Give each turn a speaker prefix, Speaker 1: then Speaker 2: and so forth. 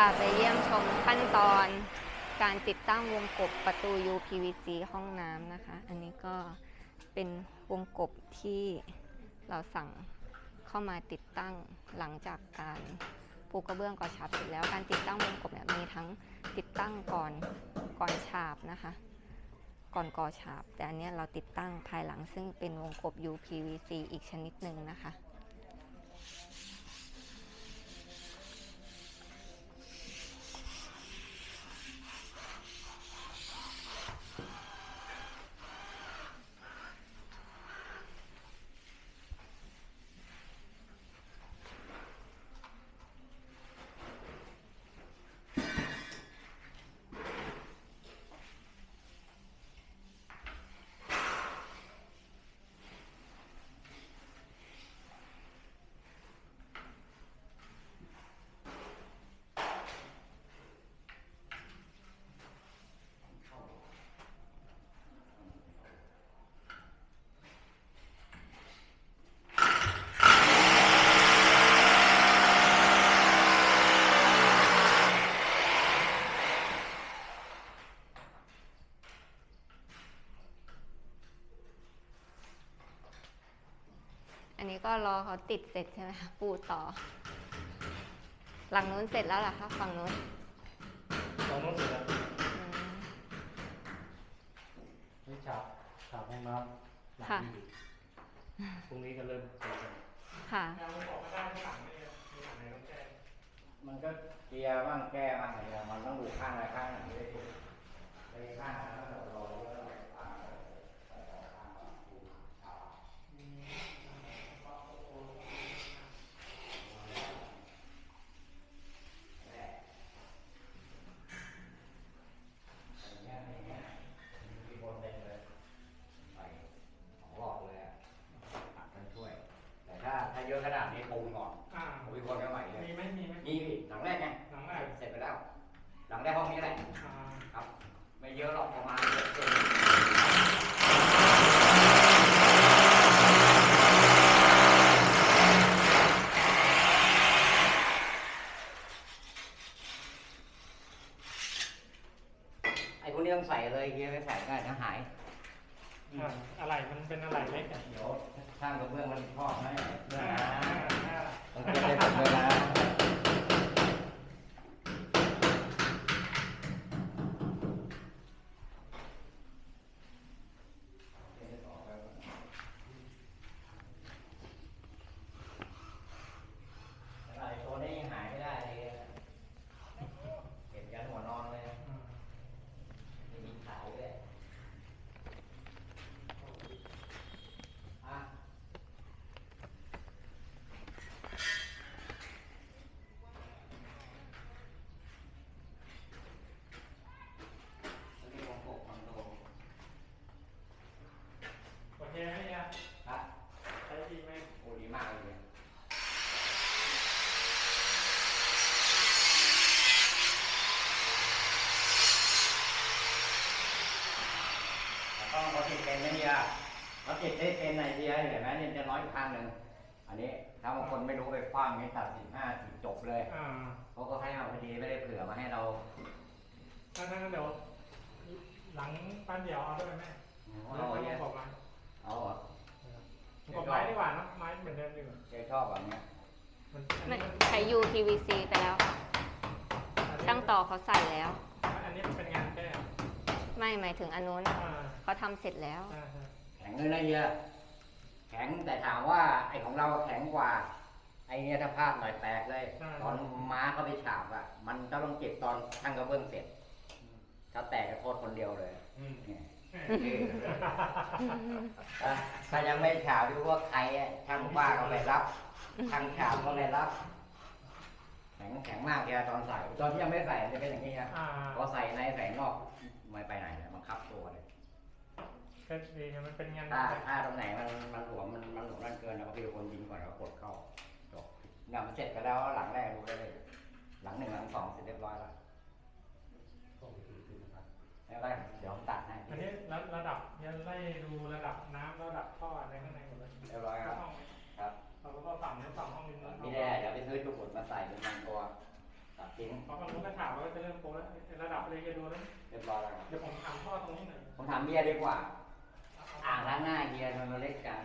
Speaker 1: พาไปเยี่ยมชมขั้นตอนการติดตั้งวงกบประตู UPVC ห้องน้ำนะคะ อันนี้ก็เป็นวงกบที่เราสั่งเข้ามาติดตั้งหลังจากการปูกระเบื้องก่อฉาบเสร็จแล้วการติดตั้งวงกบเนี่ยมีทั้งติดตั้งก่อนก่อนฉาบนะคะ ก่อนก่อฉาบ แต่อันนี้เราติดตั้งภายหลังซึ่งเป็นวงกบ UPVC อีกชนิดหนึ่งนะคะ อันนี้ก็รอเขาติดเสร็จใช่ไหมคะปูต่อ หลังนู้นเสร็จแล้วเหรอคะฝั่งนู้น
Speaker 2: ตอนนู้นเสร็จแล้ว
Speaker 1: อืม
Speaker 2: นี่ฉาบฉาบห้องน้ำหลัง
Speaker 1: ค่ะ
Speaker 2: นี้พรุ่งนี้ก็เริ่มเสร็จกัน
Speaker 1: ค่ะ
Speaker 3: มันก็เกียร์บ้างแก้บ้างอะไรอย่างมันต้องดูข้างอะไรข้างไหนไม่ได้ถูกไปข้างนั้นแล้วเรารอแล้วก็อ่าอย่างเงี้ยอย่างเงี้ยมีบนเต็มเลยใส่สองหลอดเลยอะตัดกันช่วย แต่ถ้าถ้าเยอะขนาดนี้ปูนก่อน
Speaker 4: อ่า
Speaker 3: ผมมีคนไม่ไหวเลย
Speaker 4: มีไหมมีไหม
Speaker 3: มีพี่หลังแรกไง
Speaker 4: หลังแรก
Speaker 3: เสร็จไปแล้ว หลังแรกห้องนี้แหละ
Speaker 4: อ่า
Speaker 3: ครับ ไม่เยอะหรอกประมาณเจ็ดเซนไอ้พวกนี้ต้องใส่เลยเฮียไม่ใส่ก็อาจจะหาย
Speaker 4: อ่าอะไรมันเป็นอะไรเล็กอะ
Speaker 3: เดี๋ยวช่างกระเบื้องมันชอบไหมด้วย
Speaker 4: อ่า
Speaker 3: นะ
Speaker 4: อ่า
Speaker 3: ต้องเก็บให้ผมเลยนะ อะไรตัวนี้ยังหายไม่ได้เลยเก็บยันหัวนอนเลย
Speaker 4: อ่า
Speaker 3: ไม่มีขายเลยอะอันนี้ของผมคอนโด
Speaker 4: โอเคไหมเนี่ย
Speaker 3: ครับ
Speaker 4: ใช้ดีไหม
Speaker 3: โอ้ดี มากเลยเนี่ยต้องเขาติดเป็นนะเฮียเขาติดได้เป็นในเฮียเห็นไหมเนี่ยจะน้อยอยู่ข้างหนึ่งอันนี้ถ้าบางคนไม่รู้ไปคว้างนี่ตัดสิบห้าสิบจบเลย
Speaker 4: อ่า
Speaker 3: เขาก็ให้มาพอดีไม่ได้เผื่อมาให้เรา
Speaker 4: ถ้างั้นเดี๋ยวหลังปั้นเดี่ยวเอาด้วยไหม
Speaker 3: เอา
Speaker 4: เอา
Speaker 3: เนี่ย
Speaker 4: บอกไม้
Speaker 3: เอาเหรอ
Speaker 4: บอกไม้ดีกว่าเนอะไม้ เหมือนเดิมดีกว่า
Speaker 3: เจ๊ชอบแบบเนี้ย
Speaker 4: มันอัน
Speaker 1: ไม่
Speaker 4: นี้มัน
Speaker 1: ใช้ UPVC ไปแล้วค่ะช่างต่อเขาใส่แล้ว
Speaker 4: อันนี้มันเป็นงานแก้
Speaker 1: ไม่หมายถึงอันนู้น
Speaker 4: อ่า
Speaker 1: เขาทำเสร็จแล้ว
Speaker 4: อ่าอ่า
Speaker 3: แข็งเลยนะเฮียแข็งแต่ถามว่าไอ้ของเราแข็งกว่า ไอ้เนี่ยถ้าพลาดหน่อยแตกเลย ตอนม้าเขาไปฉาบอะ มันจะต้องเก็บตอนช่างกระเบื้องเสร็จ ถ้าแตกก็โทษคนเดียวเลย
Speaker 4: อืม
Speaker 3: เนี่ย ถ้าถ้ายังไม่ฉาบดูว่าใครอะช่างบ้าก็ไปรับช่างฉาบก็ไปรับ แข็งแข็งมากเฮียตอนใส่ ตอนที่ยังไม่ใส่จะเป็นอย่างนี้นะ
Speaker 4: อ่า
Speaker 3: พอใส่ในใส่นอกไม่ไปไหนเลยบังคับตัวเลย
Speaker 4: ก็ดีนะมันเป็นงาน
Speaker 3: ถ้าถ้าตรงไหนมันมันหลวมมันมันหลวมนั่นเกินเราก็เป็นคนยิงก่อนเรากดเข้าจบงานมันเสร็จไปแล้วหลังแรกรู้ได้เลย หลังหนึ่งหลังสองเสร็จเรียบร้อยแล้ว แล้วก็เดี๋ยวผมตัดให้
Speaker 4: อันนี้ระระดับยังไล่ดูระดับน้ำระดับท่ออะไรข้างในหมดเลย
Speaker 3: เรียบร้อยครับ
Speaker 4: ห้อง
Speaker 3: ครับ
Speaker 4: เราก็ฝั่งนี้ฝั่งห้องนี้
Speaker 3: ไม่แน่เดี๋ยวไปซื้อจุกดมาใส่เป็นบางตัวตัดจริง
Speaker 4: เพราะมันรู้กระถางมันก็จะเริ่มโปรแล้วระดับเลยจะดูแล้ว
Speaker 3: เรียบร้อยแล้วครับ
Speaker 4: เดี๋ยวผมทำท่อตรงนี้หน่อย
Speaker 3: ผมถามเบียร์ดีกว่า อ่างล้างหน้าเบียร์มันเล็กจัง